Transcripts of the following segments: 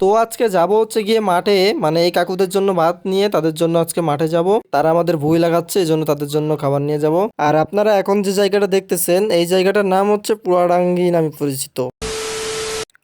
তো আজকে যাব হচ্ছে গিয়ে মাঠে। মানে এই কাকুদের জন্য ভাত নিয়ে তাদের জন্য আজকে মাঠে যাব। তারা আমাদের ভুই লাগাচ্ছে, এই জন্য তাদের জন্য খাবার নিয়ে যাব। আর আপনারা এখন যে জায়গাটা দেখতেছেন, এই জায়গাটার নাম হচ্ছে পুরাডাঙ্গি নামে পরিচিত।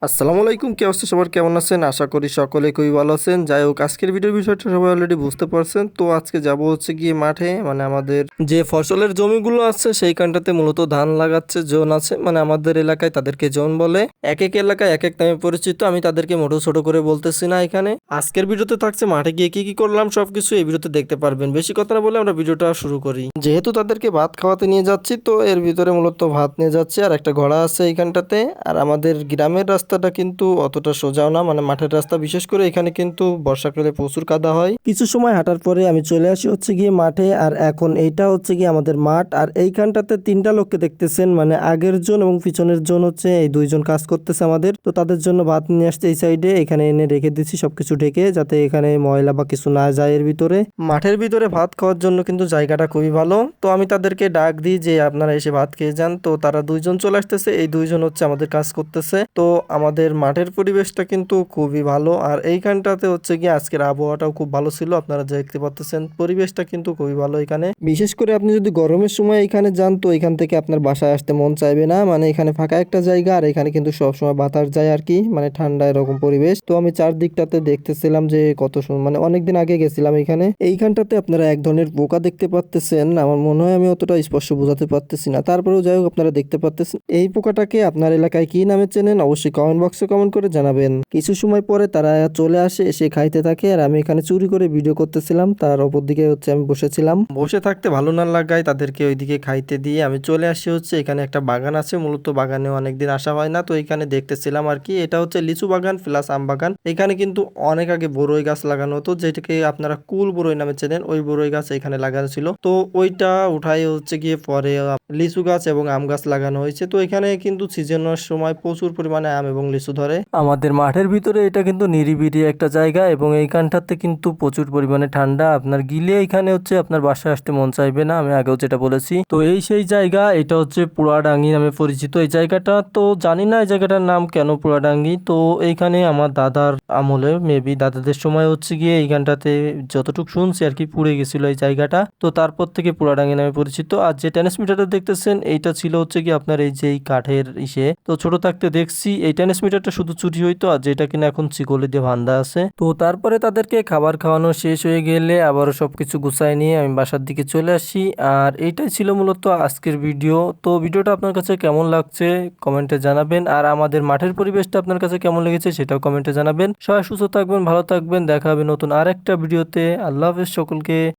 আসসালামু আলাইকুম, কি অবস্থা? সবার কেমন আছেন? আশা করি সকলে খুবই ভালো আছেন। যাই হোক, আজকের ভিডিওর বিষয়টা সবাই অলরেডি বুঝতে পারছেন। তো আজকে যাব হচ্ছে গিয়ে মাঠে মানে আমাদের যে ফসলের জমিগুলো আছে, সেইখানটাতে মূলত ধান লাগাচ্ছে জোন আছে। মানে আমাদের এলাকায় তাদেরকে জোন বলে। এক এক এলাকায় এক এক নামে পরিচিত। আমি তাদেরকে মোটো ছোট করে বলতেছি না এখানে। আজকের ভিডিওতে থাকছে মাঠে গিয়ে কি কি করলাম, সবকিছু এই ভিডিওতে দেখতে পারবেন। বেশি কথা না বলে আমরা ভিডিওটা শুরু করি। যেহেতু তাদেরকে ভাত খাওয়াতে নিয়ে যাচ্ছি, তো এর ভিতরে মূলত ভাত নিয়ে যাচ্ছে। আর একটা ঘোড়া আছে এইখানটাতে। আর আমাদের গ্রামের রাস্তাটা কিন্তু অতটা সোজাও না মানে মাঠের রাস্তা। বিশেষ করে এখানে কিন্তু বর্ষাকালে প্রচুর কাদা হয়। কিছু সময় হাঁটার পরে আমি চলে আসি হচ্ছে গিয়ে মাঠে, আর এখন এইটা হচ্ছে গিয়ে আমাদের মাঠ। আর এইখানটাতে তিনটা লোককে দেখতেছেন মানে আগের জন এবং পিছনের জন হচ্ছে এই দুইজন কাজ করতেছে আমাদের। তো তাদের জন্য ভাত নিয়ে আসছে এই সাইডে, এখানে এনে রেখে দিচ্ছি সবকিছু ঢেকে, যাতে এখানে ময়লা বা কিছু না যায় এর ভিতরে। মাঠের ভিতরে ভাত খাওয়ার জন্য কিন্তু জায়গাটা খুবই ভালো। তো আমি তাদেরকে ডাক দিই যে আপনারা এসে ভাত খেয়ে যান। তো তারা দুইজন চলে আসতেছে, এই দুইজন হচ্ছে আমাদের কাজ করতেছে। তো আমাদের মাঠের পরিবেশটা কিন্তু খুবই ভালো। আর এইখানটাতে হচ্ছে কি আজকের আবহাওয়াটাও খুব ভালো ছিল, আপনারা দেখতে পাচ্ছেন পরিবেশটা কিন্তু খুবই ভালো এখানে। বিশেষ করে আপনি যদি গরমের সময় এখানে যান, তো এখান থেকে আপনার বাসায় আসতে মন চাইবে না। মানে এখানে ফাঁকা একটা জায়গা, আর এখানে কিন্তু সবসময় বাতাস যায় আর কি মানে ঠান্ডা এরকম পরিবেশ। তো আমি চারদিকটাতে দেখতেছিলাম যে কত মানে অনেকদিন আগে গেছিলাম এখানে। এইখানটাতে আপনারা এক ধরনের পোকা দেখতে পাচ্তেছেন। আমার মনে হয় আমি অতটা স্পষ্ট বোঝাতে পারতেছি না। তারপরেও যাই হোক, আপনারা দেখতে পাচ্তেছেন। এই পোকাটাকে আপনার এলাকায় কি নামে চেনেন? অবশ্যই কমেন্ট বক্সে কমেন্ট করে জানাবেন। কিছু সময় পরে তারা চলে আসে, এসে খাইতে থাকে, আর আমি এখানে চুরি করে ভিডিও করতেছিলাম। তার অপর দিকে হচ্ছে আমি বসেছিলাম। বসে থাকতে ভালো না লাগায় তাদেরকে ওইদিকে খাইতে দিয়ে আমি চলে আসি হচ্ছে, এখানে একটা বাগান আছে, মূলত বাগানে অনেকদিন আসা হয় না, তো এখানে দেখতেছিলাম আর কি। এটা হচ্ছে লিচু বাগান প্লাস আম বাগান। এখানে কিন্তু অনেক আগে বড়ই গাছ লাগানো হতো, যেটাকে আপনারা কুল বড়ই নামে চেনেন, ওই বড়ই গাছ এখানে লাগানো ছিল। তো ওইটা উঠাই হচ্ছে গিয়ে পরে লিচু গাছ এবং আম গাছ লাগানো হয়েছে। তো এখানে কিন্তু সিজনের সময় প্রচুর পরিমাণে আম এবং লিচু ধরে। আমাদের মাঠের ভিতরে এটা কিন্তু নিরিবিলি একটা জায়গা এবং এইখানটাতে কিন্তু প্রচুর পরিমাণে ঠান্ডা। আপনার গিলে এখানে হচ্ছে আপনার বাসায় আসতে মন চাইবে না, আমি আগেও যেটা বলেছি। তো এই সেই জায়গা, এটা হচ্ছে পুরাডাঙ্গি নামে পরিচিত এই জায়গাটা। তো জানি না এই জায়গাটার নাম কেন পুরাডাঙ্গি। তো এইখানে আমার দাদার আমলে মেবি দাদাদের সময় হচ্ছে গিয়ে এইখানটাতে যতটুকু শুনছি আর কি, পুড়ে গেছিল এই জায়গাটা। তো তারপর থেকে পুরাডাঙ্গি নামে পরিচিত। আর যে ট্রান্সমিটারটা দেখতেছেন, এইটা ছিল হচ্ছে কি আপনার এই যে কাঠের ইসে। তো ছোট থাকতে দেখছি, এই ট্রান্সমিটারটা শুধু চুরি হইতো, আর যেটা কিনা এখন চিকলে দিয়ে ভান্দা আছে। তো তারপরে তাদেরকে খাবার খাওয়ানো শেষ হয়ে গেলে আবারও সবকিছু গুছাই নিয়ে আমি বাসার দিকে চলে আসি। আর এইটাই ছিল মূলত আজকের ভিডিও। তো ভিডিওটা আপনার কাছে কেমন লাগছে কমেন্টে জানাবেন। আর আমাদের মাঠের পরিবেশটা আপনার কাছে কেমন লেগেছে সেটাও কমেন্টে জানাবেন। সবাই সুস্থ থাকবেন, ভালো থাকবেন। দেখা হবে নতুন আরেকটা ভিডিওতে। আল্লাহ হাফেজ সকলকে।